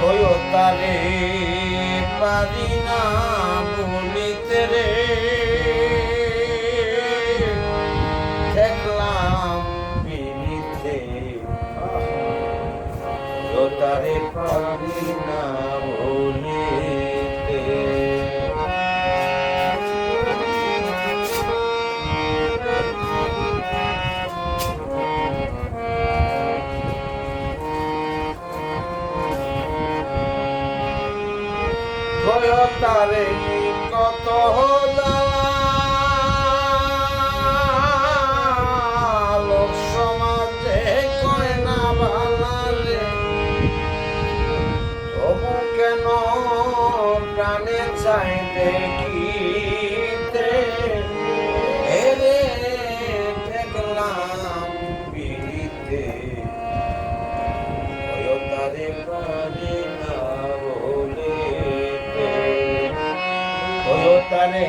হইও তারে পারি না তারে কত লোক সমাজে কয় কেন প্রাণে চাই দেখিতে হইও তারে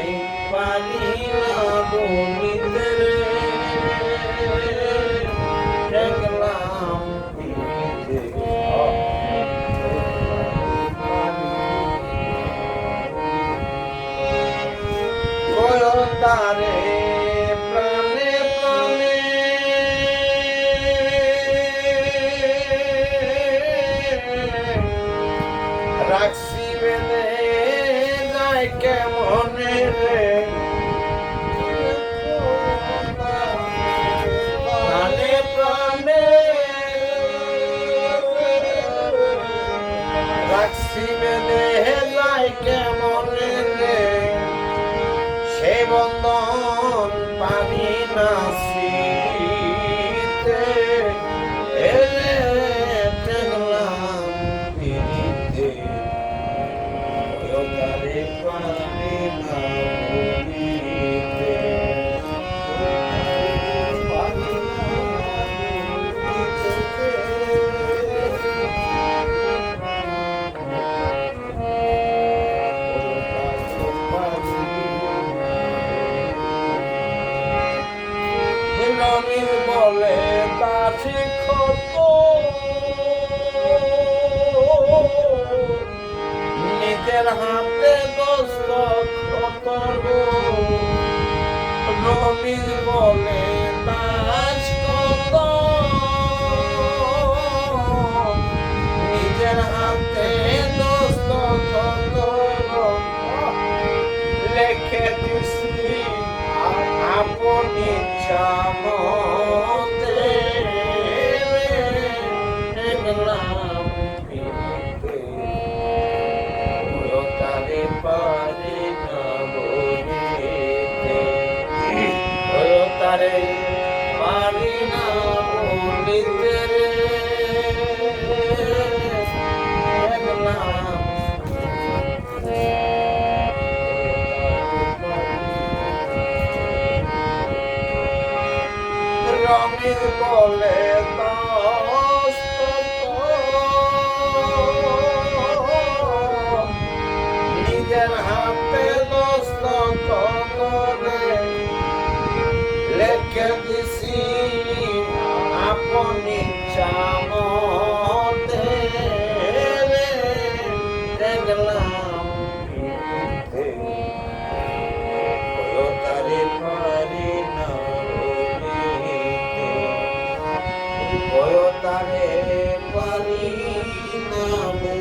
পারি না বলিতে রে enough. ভুলিতে। বলে তাছি ক্ষত নিজের হাতে দোস্ত ক্ষত রঙিন বলে তাজ কত নিজের হাতে দোস্ত ক্ষত লেখে দিছি আপনি চামতে তারে পারি না বলিতে রে। রঙের বলে তারে পারি না